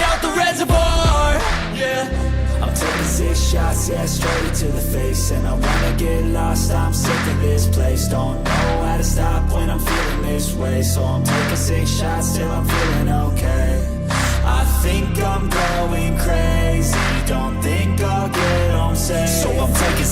out the reservoir. Yeah. I'm taking six shots, yeah, straight to the face. And I wanna get lost, I'm sick of this place. Don't know how to stop when I'm feeling this way. So I'm taking six shots till I'm feeling okay. I think I'm going crazy. Don't think I'll get home safe. So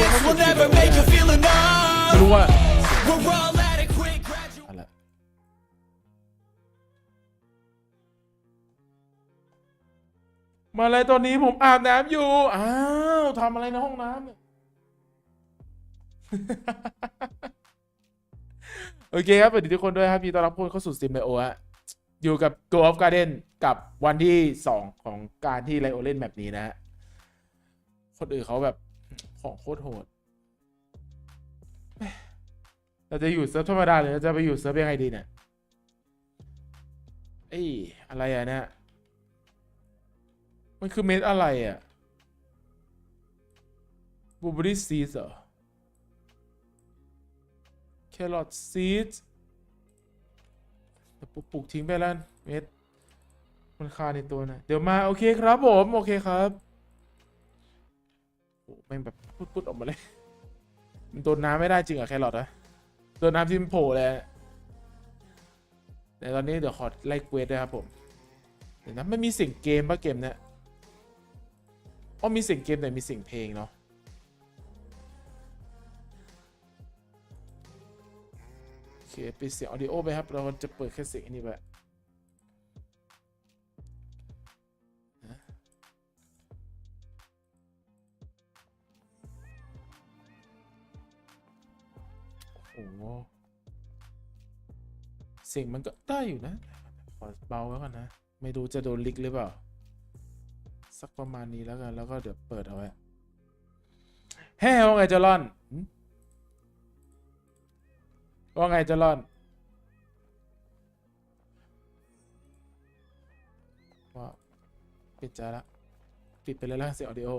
Hate comments will never make you feel ไม่ enough. รู้ว่า We're all adequate graduates. อะไรมาเลยตอนนี้ผมอาบน้ำอยู่ อ้าวทำอะไรในห้องน้ำเนี่ย โอเคครับสวัสดีทุกคนด้วยครับยินดีต้อนรับทุกคนเข้าสู่สตรีมไลโอฮะ อยู่กับ Go of Garden กับวันที่ 2 ของการที่ไลโอเล่นแบบนี้นะฮะ คนอื่นเขาแบบ ของโคตรโหดเราจะอยู่เซิร์ฟธรรมดาหรือเราจะไปอยู่เซิร์ฟยังไงดีเนี่ยเอ้ยอะไรอะเนี่ยมันคือเม็ดอะไรอะบูเบอรี่ซีสเหรอแครอทซีดปลูกปลูกทิ้งไปแล้วเม็ดมันคาในตัวนะเดี๋ยวมา โอเคครับผม โอเคครับ แม่งแบบพุดๆออกมาเลย มันโดนน้ำไม่ได้จริงเหรอแครอทอะโดนน้ำที่มันโผล่เลยแต่ตอนนี้เดี๋ยวขอไล่เควสด้วยครับผมเดี๋ยวนะไม่มีเสียงเกมป่ะเกมเนี้ยอ๋อมีเสียงเกมแต่มีเสียงเพลงเนาะโอเคปิดเสียงออดิโอไปครับ เราจะเปิดแค่เสียงนี้ไป เสียงมันก็ได้อยู่นะขอเบาไว้ก่อนนะ ไม่รู้จะโดนลิกหรือเปล่า สักประมาณนี้แล้วกัน แล้วก็เดี๋ยวเปิดเอาไว้แฮ่ว่าไงจะร่อนว่าไงจะร่อนว่าปิดใจละ ปิดไปเลยแล้วเสียงออดิโอ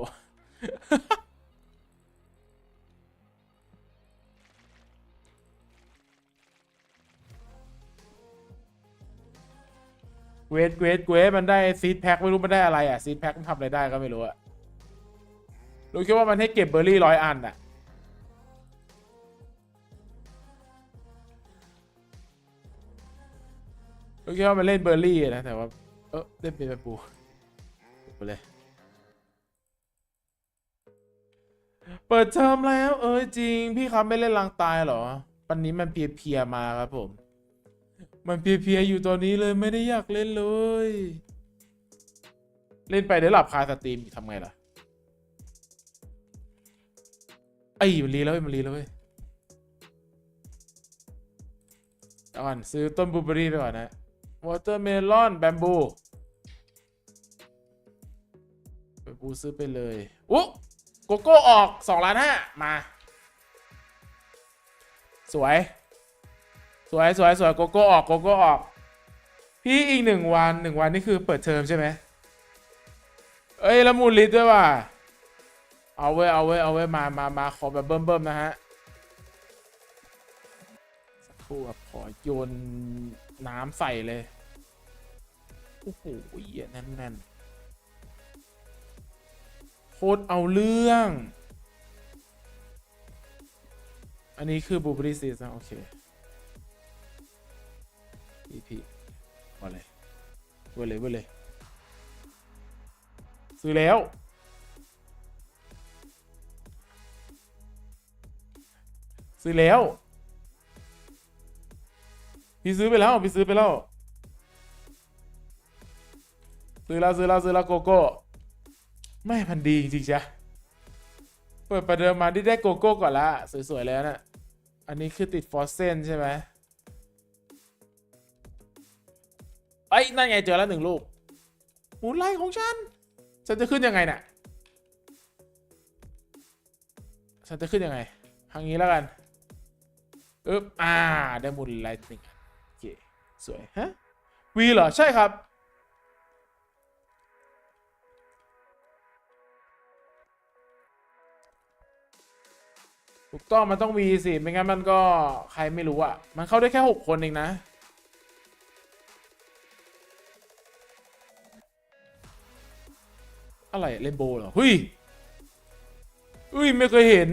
เวทเวทเวทมันได้ซีดแพ็คไม่รู้มันได้อะไรอะซีดแพ็คมันทำอะไรได้ก็ไม่รู้อะรู้แค่ว่ามันให้เก็บเบอร์รี่ร้อยอันอะรู้แค่ว่ามันเล่นเบอร์รี่นะแต่ว่าเออเล่นเป็นแบบปูไปเลยเปิดเทอมแล้ว เออจริง พี่ครับไม่เล่นลังตายเหรอ วันนี้มันเพียๆมาครับผม มันเพียๆอยู่ตอนนี้เลยไม่ได้อยากเล่นเลย เล่นไปเดี๋ยวหลับคาสตรีมทำไงล่ะไอ้มันรีแล้วเว้ยมันรีแล้วเว้ยเดี๋ยวก่อนซื้อต้นบลูเบอร์รี่ไปก่อนนะวอเตอร์เมลอนแบมบูแบมบูซื้อไปเลยอุ๊โกโก้ออก2ล้านห้ามา สวย สวยสวยสวยโกโก้ออกโกโก้ออก พี่อีกหนึ่งวันหนึ่งวันนี่คือเปิดเทอมใช่ไหมเอ้ยแล้วมูลลิดด้วยว่ะเอาไว้เอาไว้เอาไว้มามามาขอแบบเบิ่มเบิ่มๆนะฮะสักครู่ครับขอโยนน้ำใส่เลยโอ้โหเหี้ยแน่นแน่นโคตรเอาเรื่อง อันนี้คือบูเบอรี่ซีสนะโอเค พี่พี่ว่าเลยเว้ยเลยเว้ยเลยซื้อแล้วซื้อแล้ว พี่ซื้อไปแล้ว พี่ซื้อไปแล้ว ซื้อแล้วซื้อแล้วซื้อแล้วโกโก้ ไม่พันดีจริงๆจ้ะเปิดประเดิมมาที่ได้โกโก้ก่อนละ สวยๆเลยนะอันนี้คือติดฟอสเซนใช่ไหม ไอ้ยนั่นไงเจอแล้วหนึ่งลูกหมุนไล่ของฉัน ฉันจะขึ้นยังไงเนี่ยฉันจะขึ้นยังไงทางนี้แล้วกันอึ๊บอ่าได้หมุนไล่หนึ่งโอเคสวยฮะวีเหรอ ใช่ครับ ถูกต้องมันต้องวีสิ ไม่งั้นมันก็ใครไม่รู้อะ มันเข้าได้แค่หกคนเองนะ อะไรเรนโบว์เหรอเฮ้ยเฮ้ย ไม่เคยเห็น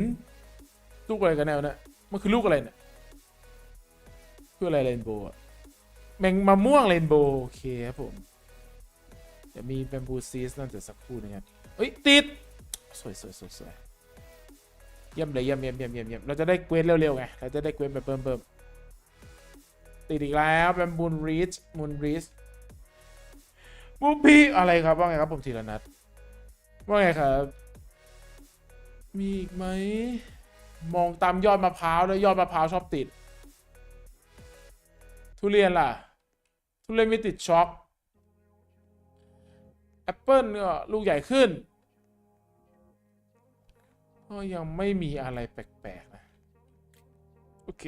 ลูกอะไรกันแนวเนี่ยมันคือลูกอะไรเนี่ยคืออะไรเรนโบว์อะแมงมะม่วงเรนโบว์โอเคครับผมเดี๋ยวมีแบมบูซีสนั่นแต่สักครู่นะครับเฮ้ย ติด สวยสวยสวยสวยเยี่ยมเลยเยี่ยมเยี่ยมเยี่ยมเยี่ยมเยี่ยมเราจะได้เกวสเร็วๆไงเราจะได้เกวสแบบเบิ่มๆติดอีกแล้วแบมบูนรีชมูนรีชมูพี่อะไรครับว่าไงครับผมธีรนัท ว่าไงครับ มีอีกไหม มองตามยอดมะพร้าวแล้วยอดมะพร้าวชอบติด ทุเรียนล่ะ ทุเรียนไม่ติดช็อกแอปเปิลก็ลูกใหญ่ขึ้น ก็ยังไม่มีอะไรแปลกๆนะ โอเค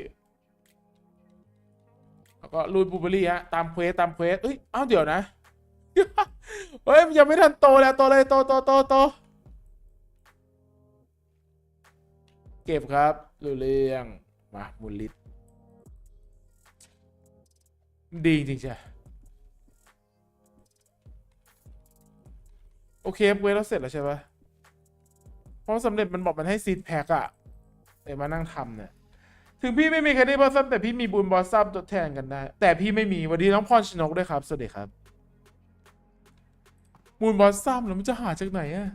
แล้วก็ลูดบูเบอรี่ฮะ ตามเควสตามเควสเอ้ย เอ้าเดี๋ยวนะ เฮ้ยยังไม่ทันโตแล้วโตเลยโตโตโตโตเก็บครับรู้เรื่องมามูลลิตดีจริงๆใช่โอเคเว้ยแล้วเสร็จแล้วใช่ปะเพราะสำเร็จมันบอกมันให้ซีดแพ็กอะเดี๋ยมานั่งทำเนี่ยถึงพี่ไม่มีแคนดี้บอสซัมแต่พี่มีบูนบอสซัมทดแทนกันได้ แต่พี่ไม่มีวันดีน้องพรชนกด้วยครับ สวัสดีครับ มูนบอสซัมแล้วมันจะหาจากไหนอะ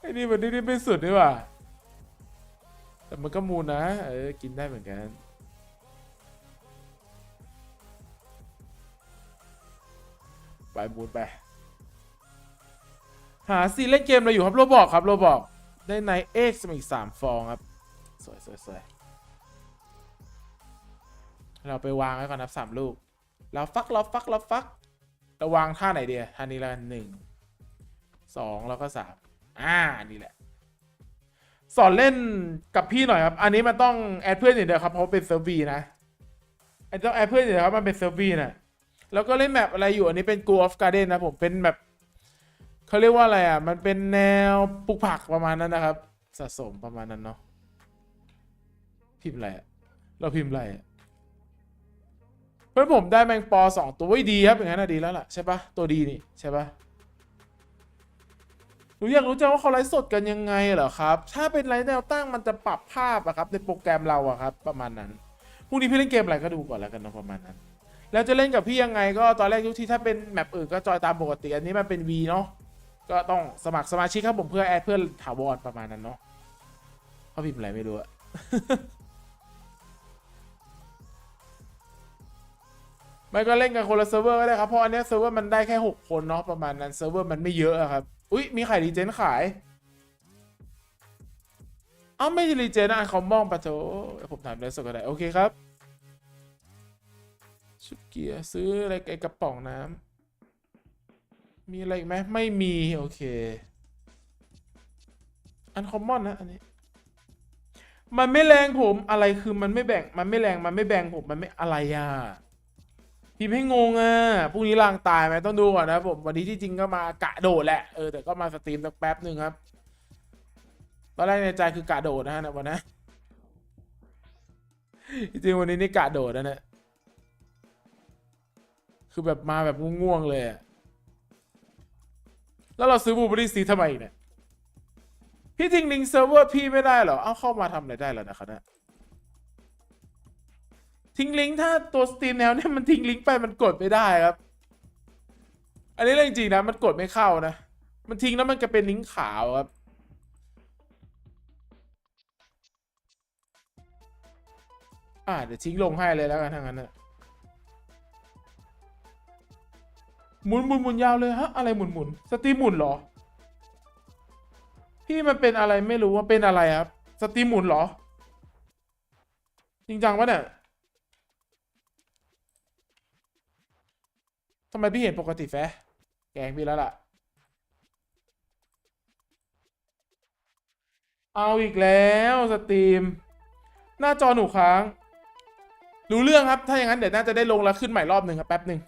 ไอ้นี่มันนี่ไม่สุดนี่หว่าแต่มันก็มูนนะ เออ กินได้เหมือนกันไปมูนไป หาซีเล่นเกมอะไรอยู่ครับโรบอกครับโรบอก ได้ไนเอ็กซ์มาอีกสามฟองครับ สวยสวยสวย เราไปวางไว้ก่อนนับสามลูกเราฟักเราฟักเราฟักเราวางท่าไหนเดียท่านี้ละกันหนึ่งสองแล้วก็สามอ่านี่แหละ สอนเล่นกับพี่หน่อยครับ อันนี้มันต้องแอดเพื่อนอย่างเดียวครับเพราะเป็นเซิร์ฟวีนะไอ้ต้องแอดเพื่อนอย่างเดียวครับมันเป็นเซิร์ฟวีนะแล้วก็เล่นแมปอะไรอยู่อันนี้เป็น Go of Garden นะผมเป็นแบบเขาเรียกว่าอะไรอะ มันเป็นแนวปลูกผักประมาณนั้นนะครับ สะสมประมาณนั้นเนาะพิมพ์อะไรอะเราพิมพ์อะไรอะ เพื่อนผมได้แมงปอสองตัวว้ดีครับอย่างนั้นนะดีแล้วล่ะใช่ปะตัวดีนี่ใช่ปะหนูอยากรู้จังว่าเขาไลฟ์สดกันยังไงเหรอครับ ถ้าเป็นไลฟ์แนวตั้งมันจะปรับภาพอะครับในโปรแกรมเราอะครับ ประมาณนั้นพรุ่งนี้พี่เล่นเกมอะไรก็ดูก่อนแล้วกันนะประมาณนั้น แล้วจะเล่นกับพี่ยังไงก็ตอนแรกยุคที่ถ้าเป็นแมปอื่นก็จอยตามปกติอันนี้มันเป็น V เนาะก็ต้องสมัครสมาชิกครับผมเพื่อแอดเพื่อนถาวรประมาณนั้นเนาะเขาพิมพ์อะไรไม่รู้อะ ไม่ก็เล่นกันคนละเซิร์ฟเวอร์ก็ได้ครับ เพราะอันนี้เซิร์ฟเวอร์มันได้แค่ 6 คนเนาะประมาณนั้นเซิร์ฟเวอร์มันไม่เยอะอะครับ อุ้ยมีไข่รีเจนขาย เอ้าไม่ใช่รีเจนอะเขามองปะโถผมถามได้สดก็ได้โอเคครับชุดเกียร์ซื้ออะไรไอ้กระป๋องน้ำมีอะไรอีกไหมไม่มีโอเค อันคอมมอนนะอันนี้มันไม่แรงผมอะไรคือมันไม่แบ่งมันไม่แรงมันไม่แบ่งผมมันไม่อะไรอะ พิมพ์ให้งงอะพรุ่งนี้ลางตายไหมต้องดูก่อนนะผมวันนี้ที่จริงก็มากะโดดแหละเออแต่ก็มาสตรีมสักแป๊บหนึ่งครับตอนแรกในใจคือกะโดดนะฮะวันนะจริงวันนี้นี่กะโดดนะเนี่ยคือแบบมาแบบง่วงๆเลยอะแล้วเราซื้อบูเบอรี่ซีทำไมเนี่ยพี่ทิงลิงเซิร์ฟเวอร์พี่ไม่ได้เหรอ เอ้าเข้ามาทำอะไรได้แล้วนะครับเนี่ย ทิ้งลิงก์ถ้าตัวสตรีมแนวเนี่ยมันทิ้งลิงก์ไปมันกดไม่ได้ครับ อันนี้เรื่องจริงนะมันกดไม่เข้านะ มันทิ้งแล้วมันจะเป็นลิงก์ขาวครับอ่าเดี๋ยวทิ้งลงให้เลยแล้วกันทั้างนั้นนะหมุนหมุนหมุนยาวเลยฮะอะไรหมุนหมุนสตรีมหมุนเหรอ พี่มันเป็นอะไรไม่รู้ว่าเป็นอะไรครับ สตรีมหมุนเหรอ จริงจังปะเนี่ย ทำไมพี่เห็นปกติแฟแกงพี่แล้วล่ะ เอาอีกแล้วสตรีม หน้าจอหนูค้าง รู้เรื่องครับ ถ้าอย่างนั้นเดี๋ยวน่าจะได้ลงแล้วขึ้นใหม่รอบหนึ่งครับแป๊บหนึ่ง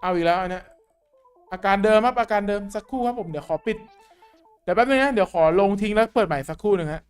เอาอีกแล้วอันนี้อาการเดิมครับอาการเดิมสักครู่ครับผมเดี๋ยวขอปิด เดี๋ยวแป๊บนึงนะเดี๋ยวขอลงทิ้งแล้วเปิดใหม่สักครู่หนึ่งฮะ